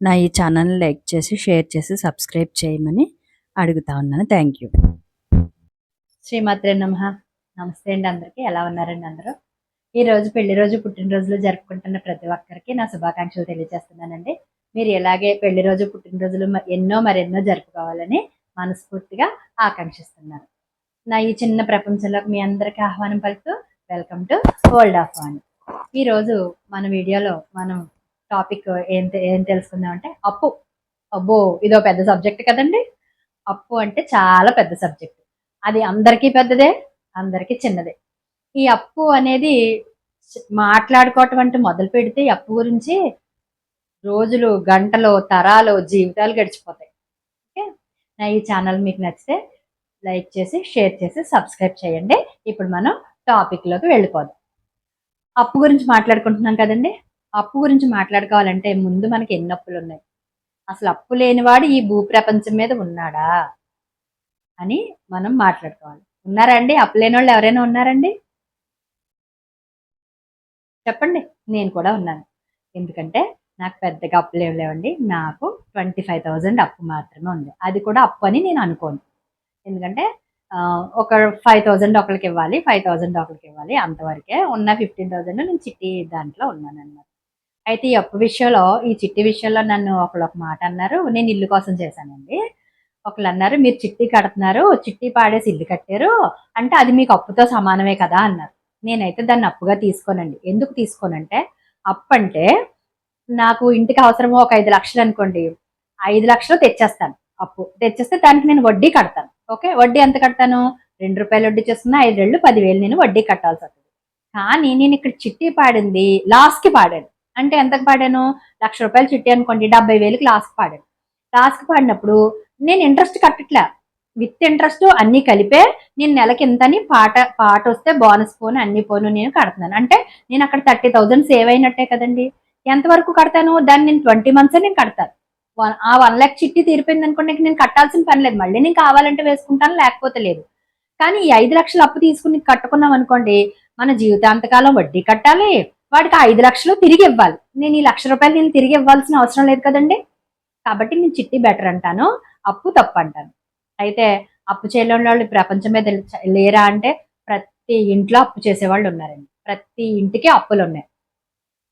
నా ఈ ఛానల్ని లైక్ చేసి షేర్ చేసి సబ్స్క్రైబ్ చేయమని అడుగుతా ఉన్నాను. Thank you. శ్రీమాత్రే నమ. నమస్తే అండి అందరికీ. ఎలా ఉన్నారండి అందరూ? ఈ రోజు పెళ్ళి రోజు పుట్టినరోజులు జరుపుకుంటున్న ప్రతి ఒక్కరికి నా శుభాకాంక్షలు తెలియజేస్తున్నానండి. మీరు ఎలాగే పెళ్ళి రోజు పుట్టినరోజులు ఎన్నో మరెన్నో జరుపుకోవాలని మనస్ఫూర్తిగా ఆకాంక్షిస్తున్నాను. నా ఈ చిన్న ప్రపంచంలోకి మీ అందరికీ ఆహ్వానం పలుకుతూ welcome to world of Vaan ఈరోజు మన వీడియోలో మనం టాపిక్ ఏం ఏం తెలుసుకుందాం అంటే అప్పు. అబ్బో ఇదో పెద్ద సబ్జెక్ట్ కదండి. అప్పు అంటే చాలా పెద్ద సబ్జెక్ట్. అది అందరికీ పెద్దదే అందరికీ చిన్నదే. ఈ అప్పు అనేది మాట్లాడుకోవటం అంటే మొదలు పెడితే అప్పు గురించి రోజులు గంటలు తరాలు జీవితాలు గడిచిపోతాయి. ఓకే? నా ఈ ఛానల్ మీకు నచ్చితే లైక్ చేసి షేర్ చేసి సబ్స్క్రైబ్ చేయండి. ఇప్పుడు మనం టాపిక్లోకి వెళ్ళిపోదాం. అప్పు గురించి మాట్లాడుకుంటున్నాం కదండి. అప్పు గురించి మాట్లాడుకోవాలంటే ముందు మనకి ఎన్ని అప్పులు ఉన్నాయి? అసలు అప్పు లేనివాడు ఈ భూప్రపంచం మీద ఉన్నాడా? అని మనం మాట్లాడుకోవాలి. ఉన్నారా అండి అప్పు లేని వాళ్ళు ఎవరైనా ఉన్నారండి? చెప్పండి. నేను కూడా ఉన్నాను. ఎందుకంటే నాకు పెద్దగా అప్పులు ఏం లేవండి. నాకు ట్వంటీ ఫైవ్ థౌజండ్ అప్పు మాత్రమే ఉంది. అది కూడా అప్పు అని నేను అనుకోను. ఎందుకంటే ఒక ఫైవ్ థౌజండ్ ఒకరికి ఇవ్వాలి ఫైవ్ థౌజండ్ ఒకరికి ఇవ్వాలి. అంతవరకే ఉన్న ఫిఫ్టీన్ థౌజండ్ నేను చిట్టి దాంట్లో ఉన్నాను అనమాట అయితే ఈ అప్పు విషయంలో ఈ చిట్టి విషయంలో నన్ను ఒకళ్ళు ఒక మాట అన్నారు. నేను ఇల్లు కోసం చేశానండి. ఒకళ్ళు అన్నారు మీరు చిట్టి కడుతున్నారు చిట్టి పాడేసి ఇల్లు కట్టారు. అంటే అది మీకు అప్పుతో సమానమే కదా అన్నారు. నేనైతే దాన్ని అప్పుగా తీసుకోనండి. ఎందుకు తీసుకోనంటే అప్పు అంటే నాకు ఇంటికి అవసరమో ఒక ఐదు లక్షలు అనుకోండి ఐదు లక్షలు తెచ్చేస్తాను అప్పు. తెచ్చేస్తే దానికి నేను వడ్డీ కడతాను. ఓకే? వడ్డీ ఎంత కడతాను? రెండు రూపాయలు వడ్డీ చేస్తున్నా ఐదు రెండు పదివేలు నేను వడ్డీ కట్టాల్సి వస్తుంది. కానీ నేను ఇక్కడ చిట్టి పాడింది లాస్ట్కి పాడాను. అంటే ఎంతకు పాడాను? లక్ష రూపాయలు చిట్టి అనుకోండి డెబ్బై వేలకు లాస్ట్కి పాడాను. లాస్ట్కి పాడినప్పుడు నేను ఇంట్రెస్ట్ కట్టట్లే. విత్ ఇంట్రెస్ట్ అన్ని కలిపే నేను నెలకి ఇంతని పాట పాట వస్తే బోనస్ పోను అన్ని పోను నేను కడుతున్నాను. అంటే నేను అక్కడ థర్టీ థౌజండ్ సేవ్ అయినట్టే కదండి. ఎంతవరకు కడతాను? దాన్ని నేను ట్వంటీ మంత్స్ నేను కడతాను. వన్- ఆ వన్ ల్యాక్ చిట్టి తీరిపోయింది అనుకోండి నేను కట్టాల్సిన పని లేదు. మళ్ళీ నేను కావాలంటే వేసుకుంటాను లేకపోతే లేదు. కానీ ఈ ఐదు లక్షలు అప్పు తీసుకుని కట్టుకున్నాం అనుకోండి మన జీవితాంతకాలం వడ్డీ కట్టాలి. వాడికి ఐదు లక్షలు తిరిగి ఇవ్వాలి. నేను ఈ లక్ష రూపాయలు నేను తిరిగి ఇవ్వాల్సిన అవసరం లేదు కదండి? కాబట్టి నేను చిట్టి బెటర్ అంటాను అప్పు తప్పు అంటాను. అయితే అప్పు చేయలేని వాళ్ళు ప్రపంచం మీద లేరా అంటే ప్రతి ఇంట్లో అప్పు చేసేవాళ్ళు ఉన్నారండి. ప్రతి ఇంటికి అప్పులు ఉన్నాయి.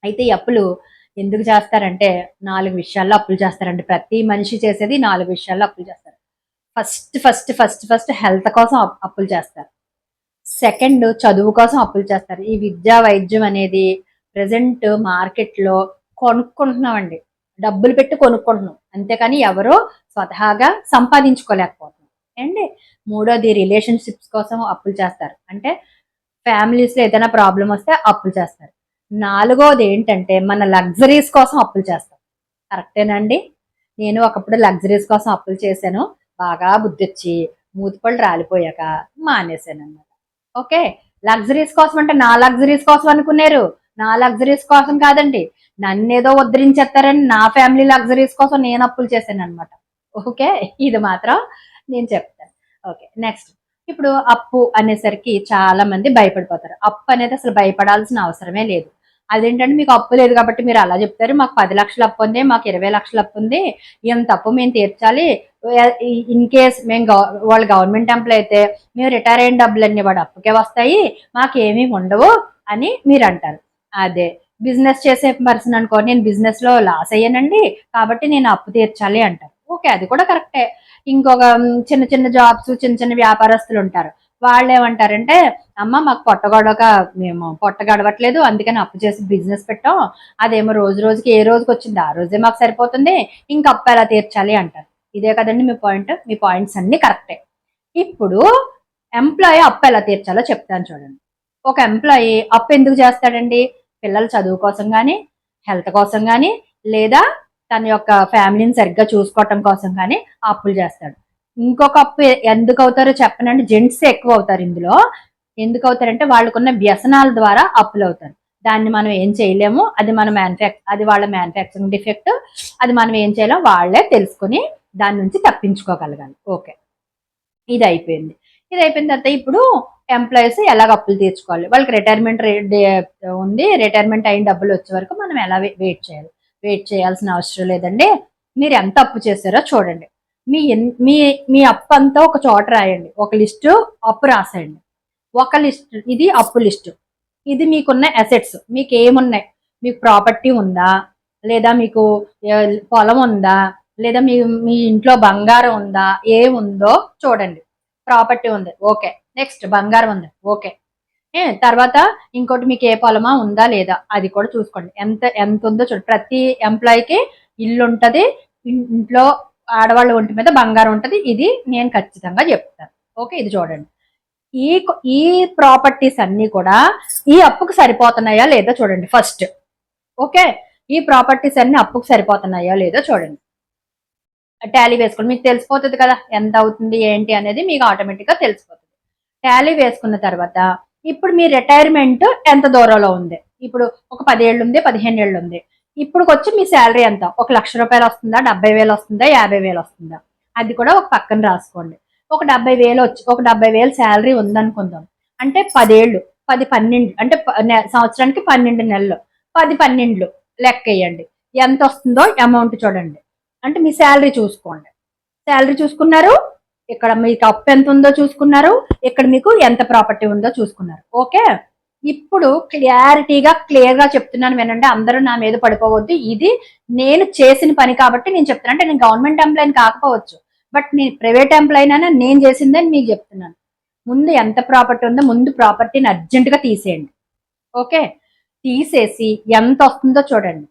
అయితే ఈ అప్పులు ఎందుకు చేస్తారంటే నాలుగు విషయాల్లో అప్పులు చేస్తారండి. ప్రతి మనిషి చేసేది నాలుగు విషయాల్లో అప్పులు చేస్తారు. First first first first health కోసం అప్- అప్పులు చేస్తారు. సెకండ్ చదువు కోసం అప్పులు చేస్తారు. ఈ విద్యా వైద్యం అనేది ప్రజెంట్ మార్కెట్లో కొనుక్కుంటున్నామండి. డబ్బులు పెట్టి కొనుక్కుంటున్నాం. అంతేకాని ఎవరో స్వతహాగా సంపాదించుకోలేకపోతున్నాం. అండి మూడోది రిలేషన్షిప్స్ కోసం అప్పులు చేస్తారు. అంటే ఫ్యామిలీస్లో ఏదైనా ప్రాబ్లం వస్తే అప్పులు చేస్తారు. నాలుగోది ఏంటంటే మన లగ్జరీస్ కోసం అప్పులు చేస్తాం. కరెక్టేనండి నేను ఒకప్పుడు లగ్జరీస్ కోసం అప్పులు చేశాను. బాగా బుద్ధి వచ్చి మూతిపళ్ళు రాలిపోయాక మానేశాను అన్నమాట ఓకే? లగ్జరీస్ కోసం అంటే నా లగ్జరీస్ కోసం అనుకున్నారు. నా లగ్జరీస్ కోసం కాదండి. నన్ను ఏదో ఉద్ధరించేస్తారని నా ఫ్యామిలీ లగ్జరీస్ కోసం నేను అప్పులు చేశాను అనమాట ఓకే ఇది మాత్రం నేను చెప్తాను. ఓకే నెక్స్ట్ ఇప్పుడు అప్పు అనేసరికి చాలా మంది భయపడిపోతారు. అప్పు అనేది అసలు భయపడాల్సిన అవసరమే లేదు. అదేంటంటే మీకు అప్పు లేదు కాబట్టి మీరు అలా చెప్తారు. మాకు పది లక్షలు అప్పు ఉంది మాకు ఇరవై లక్షలు అప్పు ఉంది. ఎంత అప్పు మేము తీర్చాలి. ఇన్ కేస్ మేము వాళ్ళు గవర్నమెంట్ ఎంప్లాయ్ అయితే మేము రిటైర్ అయిన డబ్బులన్నీ వాడు అప్పుకే వస్తాయి. మాకేమీ ఉండవు అని మీరు అంటారు. అదే. బిజినెస్ చేసే పర్సన్ అనుకో నేను బిజినెస్లో లాస్ అయ్యానండి కాబట్టి నేను అప్పు తీర్చాలి అంటారు. ఓకే అది కూడా కరెక్టే. ఇంకొక చిన్న చిన్న జాబ్స్ చిన్న చిన్న వ్యాపారస్తులు ఉంటారు. వాళ్ళు ఏమంటారంటే అమ్మ మాకు పొట్ట గొడవక మేము పొట్ట గడవట్లేదు అందుకని అప్పు చేసి బిజినెస్ పెట్టాం. అదేమో రోజు రోజుకి ఏ రోజుకి వచ్చింది ఆ రోజే మాకు సరిపోతుంది ఇంకా అప్పు ఎలా తీర్చాలి అంటారు. ఇదే కదండి మీ పాయింట్. మీ పాయింట్స్ అన్ని కరెక్టే. ఇప్పుడు ఎంప్లాయీ అప్పు ఎలా తీర్చాలో చెప్తాను చూడండి. ఒక ఎంప్లాయీ అప్పు ఎందుకు చేస్తాడండి? పిల్లల చదువు కోసం కానీ హెల్త్ కోసం కానీ లేదా తన యొక్క ఫ్యామిలీని సరిగ్గా చూసుకోవటం కోసం కానీ అప్పులు చేస్తాడు. ఇంకొక అప్పు ఎందుకు అవుతారో చెప్పనండి. జెంట్స్ ఎక్కువ అవుతారు ఇందులో. ఎందుకు అవుతారంటే వాళ్ళకున్న వ్యసనాల ద్వారా అప్పులు అవుతారు. దాన్ని మనం ఏం చేయలేము. అది మన మ్యానుఫ్యాక్చర్ అది వాళ్ళ మ్యానుఫ్యాక్చరింగ్ డిఫెక్ట్. అది మనం ఏం చేయలేం వాళ్ళే తెలుసుకుని దాని నుంచి తప్పించుకోగలగాలి. ఓకే. ఇది అయిపోయింది. ఇది అయిపోయిన తర్వాత ఇప్పుడు ఎంప్లాయీస్ ఎలాగ అప్పులు తీర్చుకోవాలి? వాళ్ళకి రిటైర్మెంట్ ఉంది. రిటైర్మెంట్ అయిన డబ్బులు వచ్చే వరకు మనం ఎలా వెయిట్ చేయాలి? వెయిట్ చేయాల్సిన అవసరం లేదండి. మీరు ఎంత అప్పు చేశారో చూడండి. మీ ఎన్- మీ మీ అప్పు అంతా ఒక చోట రాయండి. ఒక లిస్టు అప్పు రాసేయండి. ఒక లిస్ట్ ఇది అప్పు లిస్టు. ఇది మీకున్న అసెట్స్ మీకు ఏమున్నాయి? మీకు ప్రాపర్టీ ఉందా? లేదా మీకు పొలం ఉందా? లేదా మీ మీ ఇంట్లో బంగారం ఉందా? ఏముందో చూడండి. ప్రాపర్టీ ఉంది. ఓకే నెక్స్ట్ బంగారం ఉంది. ఓకే తర్వాత ఇంకోటి మీకు ఏ పొలమా ఉందా లేదా? అది కూడా చూసుకోండి. ఎంత ఎంత ఉందో చూడండి ప్రతి ఎంప్లాయీకి ఇల్లు ఉంటుంది. ఇంట్లో ఆడవాళ్ళ ఒంటి మీద బంగారం ఉంటుంది. ఇది నేను ఖచ్చితంగా చెప్తాను. ఓకే ఇది చూడండి. ఈ ఈ ప్రాపర్టీస్ అన్ని కూడా ఈ అప్పుకు సరిపోతున్నాయా లేదా చూడండి ఫస్ట్ ఓకే ఈ ప్రాపర్టీస్ అన్ని అప్పుకు సరిపోతున్నాయా లేదో చూడండి. టాలీ వేసుకోండి. మీకు తెలిసిపోతుంది కదా. ఎంత అవుతుంది ఏంటి అనేది మీకు ఆటోమేటిక్గా తెలిసిపోతుంది. టాలీ వేసుకున్న తర్వాత ఇప్పుడు మీ రిటైర్మెంట్ ఎంత దూరంలో ఉంది? ఇప్పుడు ఒక పదేళ్ళు ఉంది పదిహేను ఏళ్ళు ఉంది. ఇప్పుడు వచ్చి మీ శాలరీ ఎంత? ఒక లక్ష రూపాయలు వస్తుందా? డెబ్బై వేలు వస్తుందా? యాభై వేలు వస్తుందా? అది కూడా ఒక పక్కన రాసుకోండి. ఒక డెబ్బై వేలు వచ్చి ఒక డెబ్బై వేలు శాలరీ ఉందనుకుందాం. అంటే పదేళ్ళు పది పన్నెండు అంటే ప- నె- సంవత్సరానికి పన్నెండు నెలలు. పది పన్నెండులు లెక్క వేయండి ఎంత వస్తుందో అమౌంట్ చూడండి. అంటే మీ శాలరీ చూసుకోండి. శాలరీ చూసుకున్నారు? ఇక్కడ మీకు అప్పు ఎంత ఉందో చూసుకున్నారు. ఇక్కడ మీకు ఎంత ప్రాపర్టీ ఉందో చూసుకున్నారు. ఓకే? ఇప్పుడు క్లారిటీగా క్లియర్గా చెప్తున్నాను వినండి. అందరూ నా మీద పడిపోవద్దు. ఇది నేను చేసిన పని కాబట్టి నేను చెప్తున్నాను. అంటే నేను గవర్నమెంట్ ఎంప్లాయీని కాకపోవచ్చు. బట్ నేను ప్రైవేట్ ఎంప్లాయీ అయినా నేను చేసిందని మీకు చెప్తున్నాను. ముందు ఎంత ప్రాపర్టీ ఉందో ముందు ప్రాపర్టీని అర్జెంట్గా తీసేయండి. ఓకే? తీసేసి ఎంత వస్తుందో చూడండి.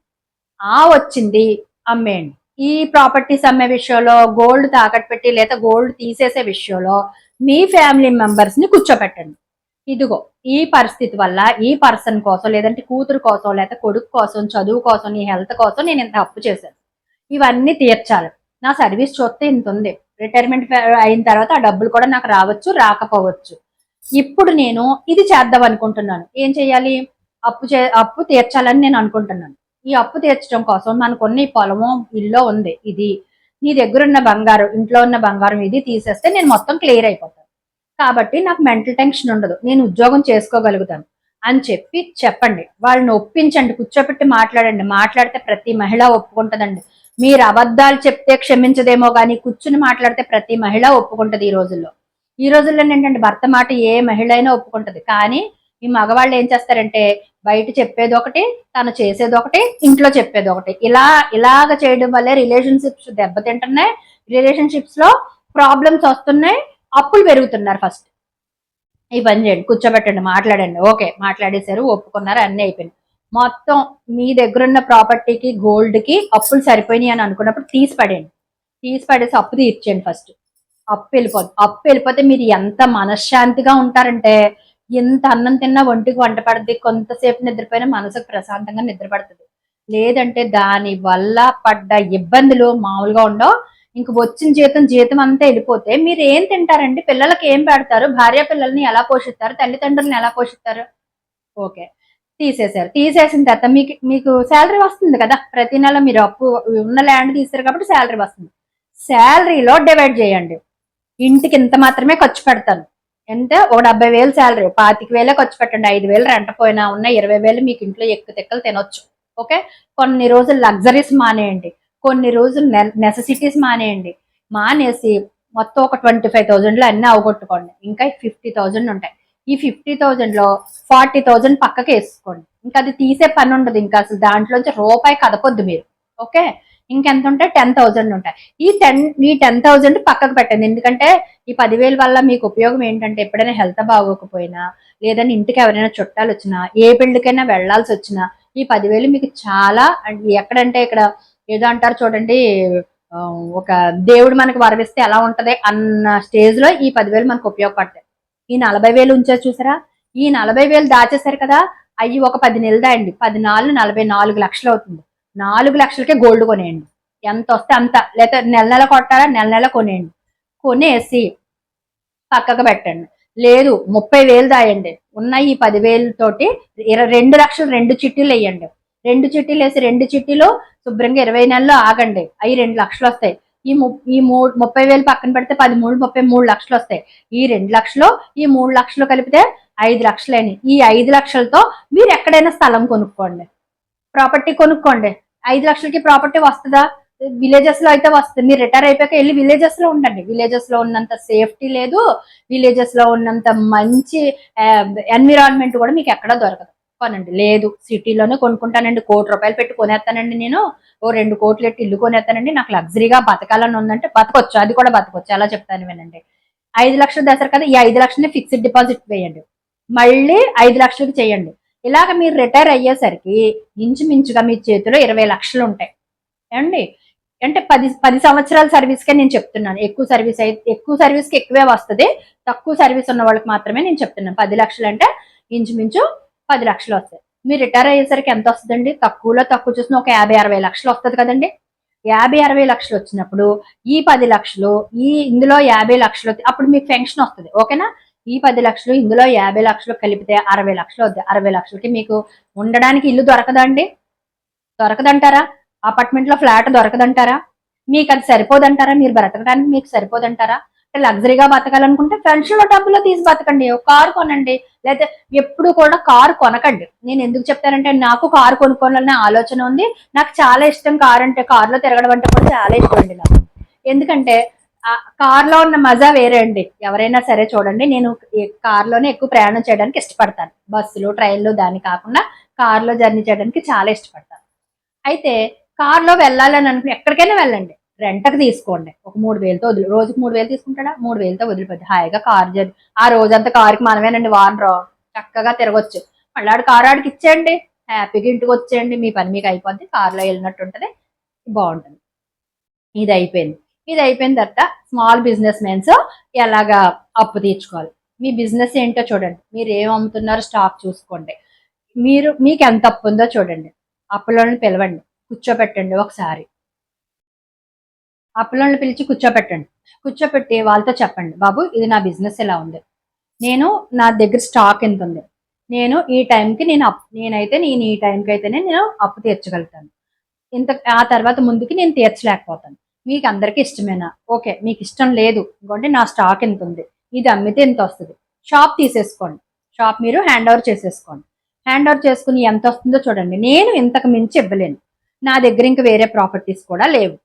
ఆ వచ్చింది అమ్మేయండి. ఈ ప్రాపర్టీస్ అమ్మే విషయంలో గోల్డ్ తాకట్టు పెట్టి లేదా గోల్డ్ తీసేసే విషయంలో మీ ఫ్యామిలీ మెంబర్స్ని కూర్చోపెట్టండి ఇదిగో ఈ పరిస్థితి వల్ల ఈ పర్సన్ కోసం లేదంటే కూతురు కోసం లేదా కొడుకు కోసం చదువు కోసం నీ హెల్త్ కోసం నేను ఇంత అప్పు చేశాను. ఇవన్నీ తీర్చాలి. నా సర్వీస్ చూస్తే ఇంత ఉంది. రిటైర్మెంట్ అయిన తర్వాత ఆ డబ్బులు కూడా నాకు రావచ్చు రాకపోవచ్చు. ఇప్పుడు నేను ఇది చేద్దాం అనుకుంటున్నాను. ఏం చేయాలి? అప్పు చే అప్పు తీర్చాలని నేను అనుకుంటున్నాను. ఈ అప్పు తీర్చడం కోసం మనకున్న ఈ పొలము ఇల్లో ఉంది. ఇది నీ దగ్గర ఉన్న బంగారం ఇంట్లో ఉన్న బంగారం ఇది తీసేస్తే నేను మొత్తం క్లియర్ అయిపోతాను. కాబట్టి నాకు మెంటల్ టెన్షన్ ఉండదు. నేను ఉద్యోగం చేసుకోగలుగుతాను అని చెప్పి చెప్పండి. వాళ్ళని ఒప్పించండి. కూర్చోపెట్టి మాట్లాడండి. మాట్లాడితే ప్రతి మహిళ ఒప్పుకుంటదండి. మీరు అబద్ధాలు చెప్తే క్షమించదేమో కానీ కూర్చుని మాట్లాడితే ప్రతి మహిళ ఒప్పుకుంటుంది ఈ రోజుల్లో. ఈ రోజుల్లో ఏంటంటే భర్త మాట ఏ మహిళ అయినా ఒప్పుకుంటది. కానీ ఈ మగవాళ్ళు ఏం చేస్తారంటే బయట చెప్పేది ఒకటి తను చేసేది ఒకటి ఇంట్లో చెప్పేది ఒకటి. ఇలా ఇలాగ చేయడం వల్లే రిలేషన్షిప్స్ దెబ్బతింటున్నాయి. రిలేషన్షిప్స్లో ప్రాబ్లమ్స్ వస్తున్నాయి. అప్పులు పెరుగుతున్నారు ఫస్ట్. ఈ పని చేయండి కూర్చోబెట్టండి మాట్లాడండి. ఓకే మాట్లాడేశారు ఒప్పుకున్నారు అన్నీ అయిపోయింది. మొత్తం మీ దగ్గర ఉన్న ప్రాపర్టీకి గోల్డ్కి అప్పులు సరిపోయినాయి అని అనుకున్నప్పుడు తీసి పడేయండి తీసి పడేసి అప్పు తీర్చేయండి ఫస్ట్. అప్పు వెళ్ళిపోదు అప్పు వెళ్ళిపోతే మీరు ఎంత మనశ్శాంతిగా ఉంటారంటే ఎంత అన్నం తిన్నా ఒంటికి వంట పడుద్ది కొంతసేపు నిద్రపోయినా మనసుకు ప్రశాంతంగా నిద్ర పడుతుంది లేదంటే దాని వల్ల పడ్డ ఇబ్బందులు మామూలుగా ఉండవు. ఇంక వచ్చిన జీతం జీతం అంతా వెళ్ళిపోతే మీరు ఏం తింటారండి? పిల్లలకి ఏం పెడతారు? భార్య పిల్లల్ని ఎలా పోషిస్తారు? తల్లిదండ్రులను ఎలా పోషిస్తారు? ఓకే. తీసేశారు. తీసేసిన తర్వాత మీకు మీకు శాలరీ వస్తుంది కదా? ప్రతి నెల మీరు అప్పు ఉన్న ల్యాండ్ తీసారు కాబట్టి శాలరీ వస్తుంది. శాలరీలో డివైడ్ చేయండి. ఇంటికి ఇంత మాత్రమే ఖర్చు పెడతాను. ఎంత? ఒక డెబ్బై వేలు శాలరీ పాతిక వేలే ఖర్చు పెట్టండి. ఐదు వేలు రెంట పోయినా ఉన్న ఇరవై వేలు మీకు ఇంట్లో ఎక్కువ తెక్కలు తినొచ్చు. ఓకే? కొన్ని రోజులు లగ్జరీస్ మానేయండి. కొన్ని రోజులు నెససిటీస్ మానేయండి. మానేసి మొత్తం ఒక ట్వంటీ ఫైవ్ థౌజండ్లో అన్నీ అవగొట్టుకోండి. ఇంకా ఫిఫ్టీ థౌజండ్ ఉంటాయి. ఈ ఫిఫ్టీ థౌజండ్లో ఫార్టీ థౌజండ్ పక్కకి వేసుకోండి. ఇంకా అది తీసే పని ఉండదు. ఇంకా అసలు దాంట్లోంచి రూపాయి కదపొద్దు మీరు. ఓకే? ఇంకెంత ఉంటాయి టెన్ థౌజండ్ ఉంటాయి. ఈ టెన్ ఈ టెన్ థౌజండ్ పక్కకు పెట్టండి. ఎందుకంటే ఈ పదివేల వల్ల మీకు ఉపయోగం ఏంటంటే ఎప్పుడైనా హెల్త్ బాగోకపోయినా లేదని ఇంటికి ఎవరైనా చుట్టాలు వచ్చినా ఏ పెళ్ళికైనా వెళ్ళాల్సి వచ్చినా ఈ పదివేలు మీకు చాలా ఎక్కడంటే ఇక్కడ ఏదో అంటారు చూడండి ఒక దేవుడు మనకు వరవిస్తే ఎలా ఉంటది అన్న స్టేజ్లో ఈ పదివేలు మనకు ఉపయోగపడతాయి. ఈ నలభై వేలు ఉంచారు చూసారా? ఈ నలభై వేలు దాచేశారు కదా అవి ఒక పది నెలలు దాయండి. పది నాలుగు నలభై నాలుగు లక్షలు అవుతుంది. నాలుగు లక్షలకే గోల్డ్ కొనేయండి. ఎంత వస్తే అంత. లేకపోతే నెల నెల కొట్టారా నెల నెల కొనేయండి. కొనేసి పక్కకు పెట్టండి. లేదు ముప్పై వేలు దాయండి. ఉన్న ఈ పదివేలతోటి తోటి ఇర- రెండు లక్షలు రెండు చిట్టీలు వేయండి. రెండు చిట్టీలు వేసి రెండు చిట్టీలు శుభ్రంగా ఇరవై నెలలు ఆగండి. అవి రెండు లక్షలు వస్తాయి. ఈ ఈ మూడు ముప్పై వేలు పక్కన పెడితే పది మూడు ముప్పై మూడు లక్షలు వస్తాయి. ఈ రెండు లక్షలు ఈ మూడు లక్షలు కలిపితే ఐదు లక్షలేని ఈ ఐదు లక్షలతో మీరు ఎక్కడైనా స్థలం కొనుక్కోండి. ప్రాపర్టీ కొనుక్కోండి. ఐదు లక్షలకి ప్రాపర్టీ వస్తుందా? విలేజెస్లో అయితే వస్తుంది. మీరు రిటైర్ అయిపోయాక వెళ్ళి విలేజెస్లో ఉండండి. విలేజెస్లో ఉన్నంత సేఫ్టీ లేదు. విలేజెస్లో ఉన్నంత మంచి ఎన్విరాన్మెంట్ కూడా మీకు ఎక్కడా దొరకదు. కొనండి. లేదు. సిటీలోనే కొనుక్కుంటానండి. కోటి రూపాయలు పెట్టి కొనేస్తానండి నేను. ఓ రెండు కోట్లు పెట్టి ఇల్లు కొనేస్తానండి. నాకు లగ్జరీగా బతకాలని ఉందంటే బతకొచ్చు. అది కూడా బతకొచ్చు. అలా చెప్తాను వినండి. ఐదు లక్షలు దసరా కదా ఈ ఐదు లక్షలని ఫిక్స్డ్ డిపాజిట్ వేయండి. మళ్ళీ ఐదు లక్షలకి చేయండి. ఇలాగ మీరు రిటైర్ అయ్యేసరికి ఇంచుమించుగా మీ చేతిలో ఇరవై లక్షలు ఉంటాయి. ఏమండి? అంటే పది పది సంవత్సరాల సర్వీస్కే నేను చెప్తున్నాను. ఎక్కువ సర్వీస్ అయితే ఎక్కువ సర్వీస్కి ఎక్కువే వస్తుంది. తక్కువ సర్వీస్ ఉన్న వాళ్ళకి మాత్రమే నేను చెప్తున్నాను. పది లక్షలు అంటే ఇంచుమించు పది లక్షలు వస్తాయి. మీరు రిటైర్ అయ్యేసరికి ఎంత వస్తుందండి? తక్కువలో తక్కువ చూసిన ఒక యాభై అరవై లక్షలు వస్తుంది కదండి. యాభై అరవై లక్షలు వచ్చినప్పుడు ఈ పది లక్షలు ఈ ఇందులో యాభై లక్షలు అప్పుడు మీకు పెన్షన్ వస్తుంది. ఓకేనా? ఈ పది లక్షలు ఇందులో యాభై లక్షలు కలిపితే అరవై లక్షలు అవుతాయి అరవై లక్షలకి మీకు ఉండడానికి ఇల్లు దొరకదండి. దొరకదంటారా? అపార్ట్మెంట్లో ఫ్లాట్ దొరకదంటారా? మీకు అది సరిపోదంటారా? మీరు బ్రతకడానికి మీకు సరిపోదంటారా? అంటే లగ్జరీగా బతకాలనుకుంటే ఫ్రెండ్షిప్ డబ్బులో తీసి బతకండి. ఒక కారు కొనండి. లేకపోతే ఎప్పుడు కూడా కారు కొనకండి. నేను ఎందుకు చెప్తానంటే నాకు కారు కొనుక్కోవాలనే ఆలోచన ఉంది. నాకు చాలా ఇష్టం కారు అంటే కారులో తిరగడం అంటే కూడా చాలా ఇష్టం అండి నాకు. ఎందుకంటే కార్ కార్లో ఉన్న మజా వేరే అండి. ఎవరైనా సరే చూడండి. నేను కార్ కార్లోనే ఎక్కువ ప్రయాణం చేయడానికి ఇష్టపడతాను. బస్సులు ట్రైన్లు దాని కాకుండా కార్లో జర్నీ చేయడానికి చాలా ఇష్టపడతాను. అయితే కార్లో వెళ్ళాలని అనుకుని ఎక్కడికైనా వెళ్ళండి. రెంట్కి తీసుకోండి. ఒక మూడు వేలతో వదిలి రోజుకి మూడు వేలు తీసుకుంటాడా? మూడు వేలతో వదిలిపోద్ది. హాయిగా కార్ జర్నీ. ఆ రోజంతా కారుకి మనమేనండి వానరు చక్కగా తిరగొచ్చు. మళ్ళీ ఆడు కారు ఆడికి ఇచ్చేయండి. హ్యాపీగా ఇంటికి వచ్చేయండి. మీ పని మీకు అయిపోద్ది. కార్లో వెళ్ళినట్టు ఉంటుంది. బాగుంటుంది. ఇది అయిపోయింది. ఇది అయిపోయిన తర్వాత స్మాల్ బిజినెస్ మెన్స్ ఎలాగా అప్పు తీర్చుకోవాలి? మీ బిజినెస్ ఏంటో చూడండి. మీరు ఏం అమ్ముతున్నారో స్టాక్ చూసుకోండి. మీరు మీకు ఎంత అప్పు ఉందో చూడండి. అప్పులోని పిలవండి. కూర్చోపెట్టండి ఒకసారి. అప్పులోని పిలిచి కూర్చోపెట్టండి. కూర్చోపెట్టి వాళ్ళతో చెప్పండి. బాబు ఇది నా బిజినెస్ ఇలా ఉంది? నేను నా దగ్గర స్టాక్ ఎంత ఉంది? నేను ఈ టైంకి నేను అప్ నేనైతే నేను ఈ టైంకి అయితేనే నేను అప్పు తీర్చగలుగుతాను. ఇంత ఆ తర్వాత ముందుకి నేను తీర్చలేకపోతాను. మీకు అందరికీ ఇష్టమేనా? ఓకే మీకు ఇష్టం లేదు. ఇంకోటి నా స్టాక్ ఎంత ఉంది ఇది అమ్మితే ఎంత వస్తుంది? షాప్ తీసేసుకోండి. షాప్ మీరు హ్యాండ్ ఓవర్ చేసేసుకోండి. హ్యాండ్ ఓవర్ చేసుకుని ఎంత వస్తుందో చూడండి. నేను ఇంతకు మించి ఇవ్వలేను. నా దగ్గర ఇంకా వేరే ప్రాపర్టీస్ కూడా లేవు.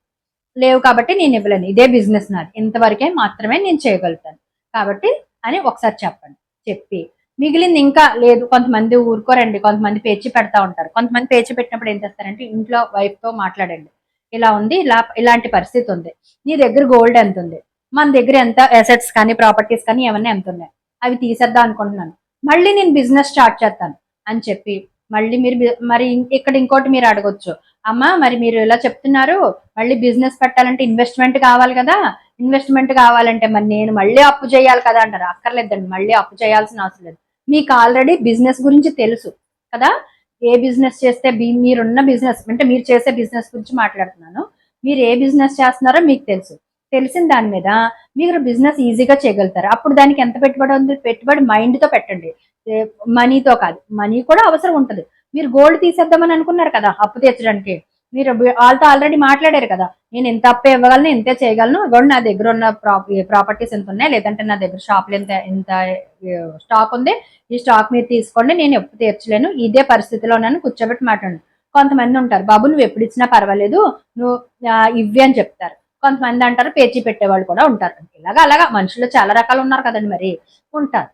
లేవు కాబట్టి నేను ఇవ్వలేను. ఇదే బిజినెస్ నాది. ఇంతవరకే మాత్రమే నేను చేయగలుగుతాను. కాబట్టి అని ఒకసారి చెప్పండి. చెప్పి మిగిలింది ఇంకా లేదు. కొంతమంది ఊరుకోరండి. కొంతమంది పేచి పెడతా ఉంటారు. కొంతమంది పేచి పెట్టినప్పుడు ఏం చేస్తారంటే ఇంట్లో వైఫ్తో మాట్లాడండి. ఇలా ఉంది ఇలా ఇలాంటి పరిస్థితి ఉంది. నీ దగ్గర గోల్డ్ ఎంత ఉంది? మన దగ్గర ఎంత అసెట్స్ కానీ ప్రాపర్టీస్ కానీ ఏమన్నా ఎంత ఉన్నాయి? అవి తీసేద్దాం అనుకుంటున్నాను. మళ్ళీ నేను బిజినెస్ స్టార్ట్ చేస్తాను అని చెప్పి మళ్ళీ మీరు మరి ఇం- ఇక్కడ ఇంకోటి మీరు అడగొచ్చు. అమ్మా మరి మీరు ఇలా చెప్తున్నారు మళ్ళీ బిజినెస్ పెట్టాలంటే ఇన్వెస్ట్మెంట్ కావాలి కదా. ఇన్వెస్ట్మెంట్ కావాలంటే మరి నేను మళ్ళీ అప్పు చేయాలి కదా అంటారు. అక్కర్లేదండి మళ్ళీ అప్పు చేయాల్సిన అవసరం లేదు. మీకు ఆల్రెడీ బిజినెస్ గురించి తెలుసు కదా. ఏ బిజినెస్ చేస్తే మీరున్న బిజినెస్ అంటే మీరు చేసే బిజినెస్ గురించి మాట్లాడుతున్నాను. మీరు ఏ బిజినెస్ చేస్తున్నారో మీకు తెలుసు. తెలిసిన దాని మీద మీరు బిజినెస్ ఈజీగా చేయగలుగుతారు. అప్పుడు దానికి ఎంత పెట్టుబడి ఉంది? పెట్టుబడి మైండ్తో తో పెట్టండి మనీతో కాదు. మనీ కూడా అవసరం ఉంటుంది. మీరు గోల్డ్ తీసేద్దామని అనుకున్నారు కదా అప్పు తీర్చడానికి మీరు వాళ్ళతో ఆల్రెడీ మాట్లాడారు కదా. నేను ఎంత అప్పు ఇవ్వగలను ఇంతే చేయగలను. ఇవ్వండి నా దగ్గర ఉన్న ప్రాపర్టీస్ ఎంత ఉన్నాయి లేదంటే నా దగ్గర షాప్లు ఎంత ఎంత స్టాక్ ఉంది ఈ స్టాక్ మీరు తీసుకోండి నేను ఎప్పుడు తీర్చలేను. ఇదే పరిస్థితిలో నన్ను కూర్చోబెట్టి మాట్లాడండి. కొంతమంది ఉంటారు బాబు నువ్వు ఎప్పుడు ఇచ్చినా పర్వాలేదు నువ్వు ఇవ్వి అని చెప్తారు. కొంతమంది అంటారు పేర్చి పెట్టేవాళ్ళు కూడా ఉంటారు. ఇలాగా అలాగా మనుషులు చాలా రకాలు ఉన్నారు కదండి మరి ఉంటారు.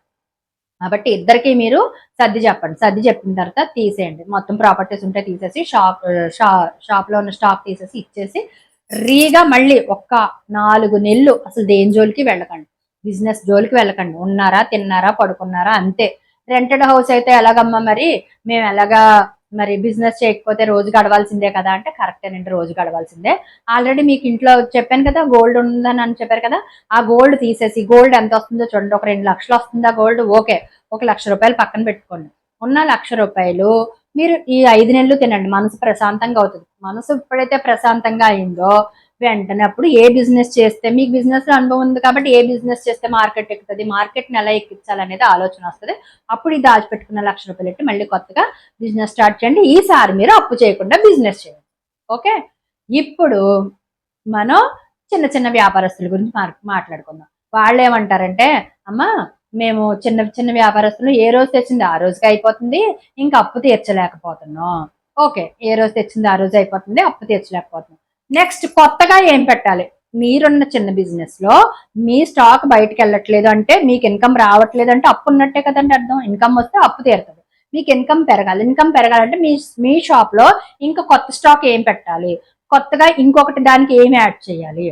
కాబట్టి ఇద్దరికి మీరు సర్ది చెప్పండి. సర్ది చెప్పిన తర్వాత తీసేయండి. మొత్తం ప్రాపర్టీస్ ఉంటే తీసేసి షాప్ షా షాప్లో ఉన్న స్టాక్ తీసేసి ఇచ్చేసి రీగా మళ్ళీ ఒక్క నాలుగు నెలలు అసలు దేని జోలికి వెళ్ళకండి. బిజినెస్ జోలికి వెళ్ళకండి. ఉన్నారా తిన్నారా పడుకున్నారా అంతే. రెంటెడ్ హౌస్ అయితే ఎలాగమ్మా మరి? మేము ఎలాగా మరి బిజినెస్ చేయకపోతే రోజు గడవాల్సిందే కదా అంటే కరెక్టేనండి రోజు గడవాల్సిందే. ఆల్రెడీ మీకు ఇంట్లో చెప్పాను కదా గోల్డ్ ఉందని అని చెప్పారు కదా ఆ గోల్డ్ తీసేసి గోల్డ్ ఎంత వస్తుందో చూడండి ఒక రెండు లక్షలు వస్తుందా గోల్డ్ ఓకే ఒక లక్ష రూపాయలు పక్కన పెట్టుకోండి. ఉన్న లక్ష రూపాయలు మీరు ఈ ఐదు నెలలు తినండి మనసు ప్రశాంతంగా అవుతుంది. మనసు ఎప్పుడైతే ప్రశాంతంగా అయిందో వెంటనే అప్పుడు ఏ బిజినెస్ చేస్తే మీకు బిజినెస్లో అనుభవం ఉంది కాబట్టి ఏ బిజినెస్ చేస్తే మార్కెట్ ఎక్కుతుంది మార్కెట్ని ఎలా ఎక్కించాలనేది ఆలోచన వస్తుంది. అప్పుడు ఇది దాచిపెట్టుకున్న లక్ష రూపాయలు పెట్టి మళ్ళీ కొత్తగా బిజినెస్ స్టార్ట్ చేయండి. ఈసారి మీరు అప్పు చేయకుండా బిజినెస్ చేయండి. ఓకే? ఇప్పుడు మనం చిన్న చిన్న వ్యాపారస్తుల గురించి మాట్లాడుకుందాం. వాళ్ళు ఏమంటారంటే అమ్మా మేము చిన్న చిన్న వ్యాపారస్తులు ఏ రోజు తెచ్చింది ఆ రోజుకి అయిపోతుంది. ఇంకా అప్పు తీర్చలేకపోతున్నాం. ఓకే ఏ రోజు తెచ్చింది ఆ రోజు అయిపోతుంది అప్పు తీర్చలేకపోతున్నాం. నెక్స్ట్ కొత్తగా ఏం పెట్టాలి? మీరున్న చిన్న బిజినెస్లో మీ స్టాక్ బయటకు వెళ్ళట్లేదు అంటే మీకు ఇన్కమ్ రావట్లేదు అంటే అప్పు ఉన్నట్టే కదండి అర్థం? ఇన్కమ్ వస్తే అప్పు తీరుతుంది. మీకు ఇన్కమ్ పెరగాలి. ఇన్కమ్ పెరగాలంటే మీ మీ షాప్లో ఇంకా కొత్త స్టాక్ ఏం పెట్టాలి? కొత్తగా ఇంకొకటి దానికి ఏమి యాడ్ చేయాలి?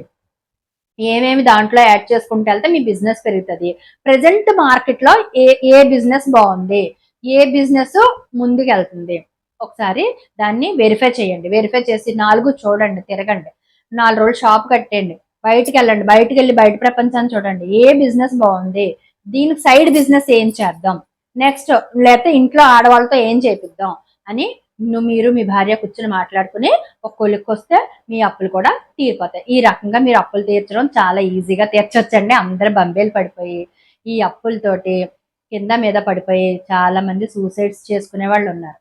ఏమేమి దాంట్లో యాడ్ చేసుకుంటూ వెళ్తే మీ బిజినెస్ పెరుగుతుంది. ప్రజెంట్ మార్కెట్లో ఏ ఏ బిజినెస్ బాగుంది? ఏ బిజినెస్ ముందుకు వెళ్తుంది? ఒకసారి దాన్ని వెరిఫై చేయండి. వెరిఫై చేసి నాలుగు చూడండి తిరగండి. నాలుగు రోజులు షాప్ కట్టండి బయటికి వెళ్ళండి. బయటికి వెళ్ళి బయట ప్రపంచాన్ని చూడండి. ఏ బిజినెస్ బాగుంది? దీనికి సైడ్ బిజినెస్ ఏం చేద్దాం? నెక్స్ట్ లేకపోతే ఇంట్లో ఆడవాళ్ళతో ఏం చేపిద్దాం? అని నువ్వు మీరు మీ భార్య కూర్చొని మాట్లాడుకుని ఒక్కొక్కరికి వస్తే మీ అప్పులు కూడా తీరిపోతాయి. ఈ రకంగా మీరు అప్పులు తీర్చడం చాలా ఈజీగా తీర్చొచ్చండి. అందరు బంబేలు పడిపోయి ఈ అప్పులతోటి కింద మీద పడిపోయి చాలా మంది సూసైడ్స్ చేసుకునే వాళ్ళు ఉన్నారు.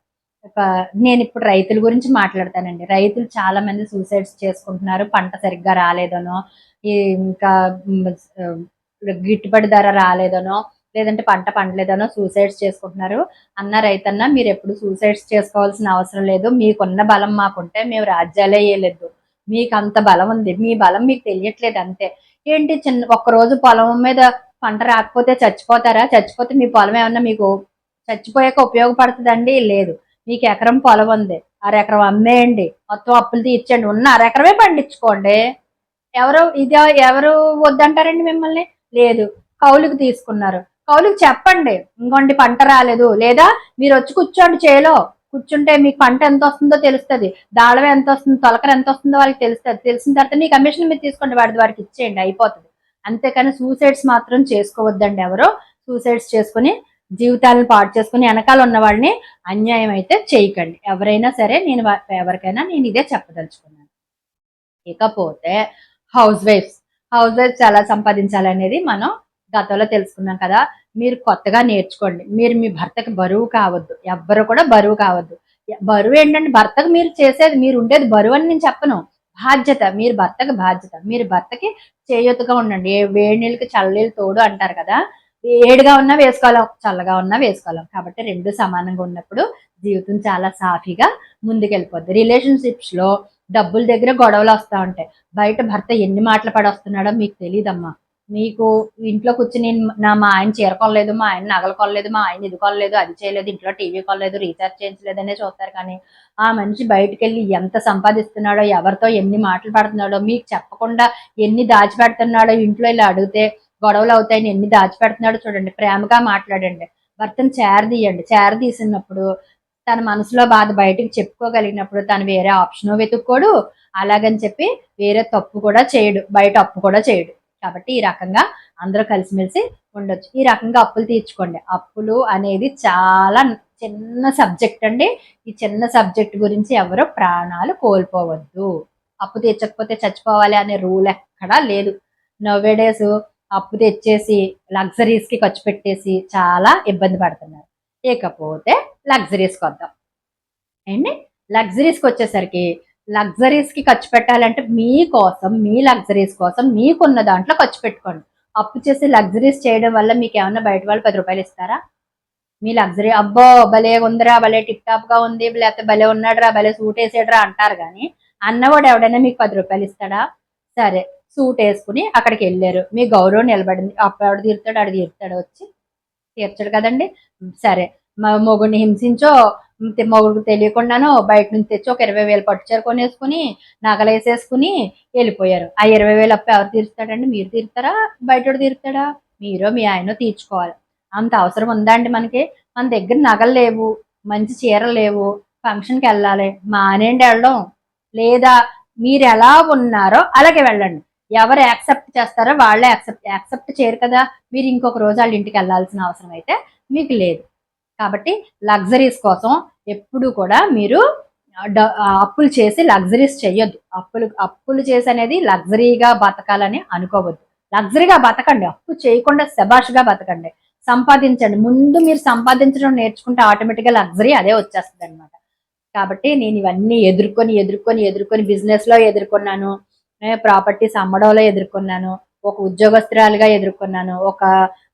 నేను ఇప్పుడు రైతుల గురించి మాట్లాడతానండి. రైతులు చాలా మంది సూసైడ్స్ చేసుకుంటున్నారు. పంట సరిగ్గా రాలేదనో ఈ ఇంకా గిట్టుబడి ధర రాలేదనో లేదంటే పంట పండలేదనో సూసైడ్స్ చేసుకుంటున్నారు. అన్న రైతన్న మీరు ఎప్పుడు సూసైడ్స్ చేసుకోవాల్సిన అవసరం లేదు. మీకున్న బలం మాకుంటే మేము రాజ్యాలే వేయలేదు మీకు అంత బలం ఉంది. మీ బలం మీకు తెలియట్లేదు అంతే. ఏంటి చిన్న ఒక్క రోజు పొలం మీద పంట రాకపోతే చచ్చిపోతారా? చచ్చిపోతే మీ పొలం ఏమన్నా మీకు చచ్చిపోయాక ఉపయోగపడుతుందండి? లేదు. మీకు ఎకరం పొలం ఉంది. అరెకరం అమ్మేయండి. మొత్తం అప్పులు తీర్చండి. ఉన్న అరెకరమే పండించుకోండి. ఎవరు ఇది ఎవరు వద్దంటారండి మిమ్మల్ని? లేదు. కౌలుకు తీసుకున్నారు. కౌలుకు చెప్పండి. ఇంకోండి పంట రాలేదు. లేదా మీరు వచ్చి కూర్చోండి చేలో. కూర్చుంటే మీకు పంట ఎంత వస్తుందో తెలుస్తుంది. దాళం ఎంత వస్తుంది తొలకర ఎంత వస్తుందో వాళ్ళకి తెలుస్తుంది. తెలిసిన తర్వాత మీ కమిషన్ మీరు తీసుకోండి. వాడి వారికి ఇచ్చేయండి. అయిపోతుంది. అంతేకాని సూసైడ్స్ మాత్రం చేసుకోవద్దండి ఎవరో. సూసైడ్స్ చేసుకుని జీవితాలను పాడు చేసుకుని వెనకాల ఉన్న వాళ్ళని అన్యాయం అయితే చేయకండి. ఎవరైనా సరే నేను ఎవరికైనా నేను ఇదే చెప్పదలుచుకున్నాను. ఇకపోతే హౌస్ వైఫ్స్. హౌస్ వైఫ్స్ ఎలా సంపాదించాలనేది మనం గతంలో తెలుసుకున్నాం కదా. మీరు కొత్తగా నేర్చుకోండి. మీరు మీ భర్తకి బరువు కావద్దు. ఎవ్వరు కూడా బరువు కావద్దు. బరువు ఏంటంటే భర్తకు మీరు చేసేది మీరు ఉండేది బరువు అని నేను చెప్పను. బాధ్యత. మీరు భర్తకి బాధ్యత. మీరు భర్తకి చేయూతగా ఉండండి. ఏ వేడి నీళ్ళకి చల్లనీళ్ళు తోడు అంటారు కదా. ఏడుగా ఉన్నా వేసుకోవాలి చల్లగా ఉన్నా వేసుకోవాలి. కాబట్టి రెండు సమానంగా ఉన్నప్పుడు జీవితం చాలా సాఫీగా ముందుకెళ్ళిపోద్ది. రిలేషన్షిప్స్లో డబ్బుల దగ్గర గొడవలు వస్తూ ఉంటాయి. బయట భర్త ఎన్ని మాటలు పడొస్తున్నాడో మీకు తెలియదమ్మా మీకు ఇంట్లో కూర్చుని నా మా ఆయన చేరుకోలేదు మా ఆయన నగలు కొనలేదు మా ఆయన ఇది కొనలేదు అది చేయలేదు ఇంట్లో టీవీ కొనలేదు రీఛార్జ్ చేయించలేదు అనే చూస్తారు కానీ ఆ మనిషి బయటకు వెళ్ళి ఎంత సంపాదిస్తున్నాడో ఎవరితో ఎన్ని మాటలు పడుతున్నాడో మీకు చెప్పకుండా ఎన్ని దాచిపెడుతున్నాడో ఇంట్లో ఇలా అడిగితే గొడవలు అవుతాయని ఎన్ని దాచిపెడుతున్నాడో చూడండి. ప్రేమగా మాట్లాడండి. భర్తను చేరదీయండి చేరదీసినప్పుడు తన మనసులో బాధ బయటకు చెప్పుకోగలిగినప్పుడు తను వేరే ఆప్షన్ వెతుక్కోడు. అలాగని చెప్పి వేరే తప్పు కూడా చేయడు. బయట అప్పు కూడా చేయడు. కాబట్టి ఈ రకంగా అందరూ కలిసిమెలిసి ఉండొచ్చు. ఈ రకంగా అప్పులు తీర్చుకోండి. అప్పులు అనేది చాలా చిన్న సబ్జెక్ట్ అండి. ఈ చిన్న సబ్జెక్ట్ గురించి ఎవరు ప్రాణాలు కోల్పోవద్దు. అప్పు తీర్చకపోతే చచ్చిపోవాలి అనే రూల్ ఎక్కడా లేదు. నవ్వేడేస్ అప్పు తెచ్చేసి లగ్జరీస్కి ఖర్చు పెట్టేసి చాలా ఇబ్బంది పడుతున్నారు. ఇకపోతే లగ్జరీస్కి వద్దాం. అండి లగ్జరీస్కి వచ్చేసరికి లగ్జరీస్కి ఖర్చు పెట్టాలంటే మీకోసం మీ లగ్జరీస్ కోసం మీకున్న దాంట్లో ఖర్చు పెట్టుకోండి. అప్పు చేసి లగ్జరీస్ చేయడం వల్ల మీకు ఏమన్నా బయట వాళ్ళు పది రూపాయలు ఇస్తారా? మీ లగ్జరీ అబ్బో భలే ఉందిరా భలే టిప్ టాప్గా ఉంది లేకపోతే భలే ఉన్నాడురా భలే సూట్ వేసాడురా అంటారు కానీ అన్నవాడు ఎవడైనా మీకు పది రూపాయలు ఇస్తాడా? సరే సూట్ వేసుకుని అక్కడికి వెళ్ళారు. మీ గౌరవం నిలబడింది. అప్పుడు తీరుతాడు అడు తీరుతాడు వచ్చి తీర్చాడు కదండి. సరే మా మొగుడిని హింసించో మొగుడికి తెలియకుండానో బయట నుంచి తెచ్చి ఒక ఇరవై వేలు పట్టు కొనేసుకుని నగలు వేసేసుకుని వెళ్ళిపోయారు. ఆ ఇరవై వేలు అప్పు ఎవరు తీరుస్తాడండి? మీరు తీరుతారా? బయటోడు తీరుతాడా? మీరు మీ ఆయన తీర్చుకోవాలి. అంత అవసరం ఉందా అండి మనకి? మన దగ్గర నగలు లేవు మంచి చీరలు లేవు ఫంక్షన్కి వెళ్ళాలి. మానేండి వెళ్ళడం. లేదా మీరు ఎలా ఉన్నారో అలాగే వెళ్ళండి. ఎవరు యాక్సెప్ట్ చేస్తారో వాళ్ళే యాక్సెప్ట్ యాక్సెప్ట్ చేయరు కదా. మీరు ఇంకొక రోజు వాళ్ళ ఇంటికి వెళ్ళాల్సిన అవసరం అయితే మీకు లేదు. కాబట్టి లగ్జరీస్ కోసం ఎప్పుడు కూడా మీరు డ- అప్పులు చేసి లగ్జరీస్ చెయ్యొద్దు. అప్పులు అప్పులు చేసి అనేది లగ్జరీగా బతకాలని అనుకోవద్దు. లగ్జరీగా బతకండి. అప్పు చేయకుండా శబాష్గా బతకండి. సంపాదించండి. ముందు మీరు సంపాదించడం నేర్చుకుంటే ఆటోమేటిక్గా లగ్జరీ అదే వచ్చేస్తుంది అనమాట కాబట్టి నేను ఇవన్నీ ఎదుర్కొని ఎదుర్కొని ఎదుర్కొని బిజినెస్లో ఎదుర్కొన్నాను. ప్రాపర్టీస్ అమ్మడంలో ఎదుర్కొన్నాను ఒక ఉద్యోగస్తురాలుగా ఎదుర్కొన్నాను ఒక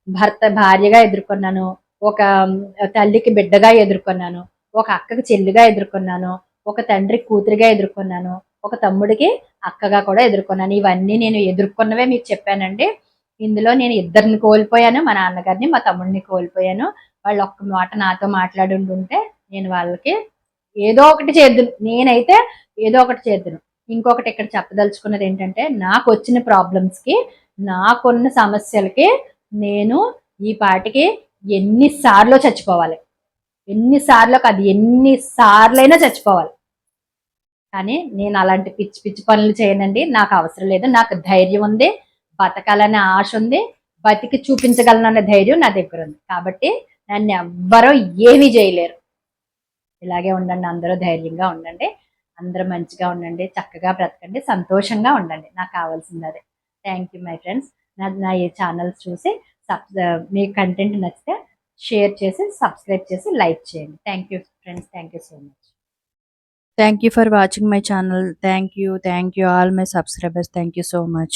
భర్త భార్యగా ఎదుర్కొన్నాను ఒక తల్లికి బిడ్డగా ఎదుర్కొన్నాను ఒక అక్కకి చెల్లిగా ఎదుర్కొన్నాను ఒక తండ్రి కూతురిగా ఎదుర్కొన్నాను ఒక తమ్ముడికి అక్కగా కూడా ఎదుర్కొన్నాను. ఇవన్నీ నేను ఎదుర్కొన్నవే మీకు చెప్పానండి. ఇందులో నేను ఇద్దరిని కోల్పోయాను మా నాన్నగారిని మా తమ్ముడిని కోల్పోయాను. వాళ్ళు ఒక్క మాట నాతో మాట్లాడి ఉంటే నేను వాళ్ళకి ఏదో ఒకటి చేద్దును. నేనైతే ఏదో ఒకటి చేద్దును. ఇంకొకటి ఇక్కడ చెప్పదలుచుకున్నది ఏంటంటే నాకు వచ్చిన ప్రాబ్లమ్స్కి నాకున్న సమస్యలకి నేను ఈ పాటికి ఎన్నిసార్లు చచ్చిపోవాలి. ఎన్నిసార్లు కాదు ఎన్నిసార్లైనా చచ్చిపోవాలి. కానీ నేను అలాంటి పిచ్చి పిచ్చి పనులు చేయనండి. నాకు అవసరం లేదు. నాకు ధైర్యం ఉంది. బతకాలనే ఆశ ఉంది. బతికి చూపించగలనన్న ధైర్యం నా దగ్గర ఉంది. కాబట్టి నన్ను ఎవ్వరూ ఏమీ చేయలేరు. ఇలాగే ఉండండి. అందరూ ధైర్యంగా ఉండండి. అందరూ మంచిగా ఉండండి చక్కగా బ్రతకండి సంతోషంగా ఉండండి. నాకు కావాల్సింది అదే. థ్యాంక్ యూ మై ఫ్రెండ్స్ నా నా ఈ ఛానల్స్ చూసి సబ్ మీ కంటెంట్ నచ్చితే షేర్ చేసి సబ్స్క్రైబ్ చేసి లైక్ చేయండి. Thank you friends thank you so much thank you for watching my channel thank you thank you all my subscribers thank you so much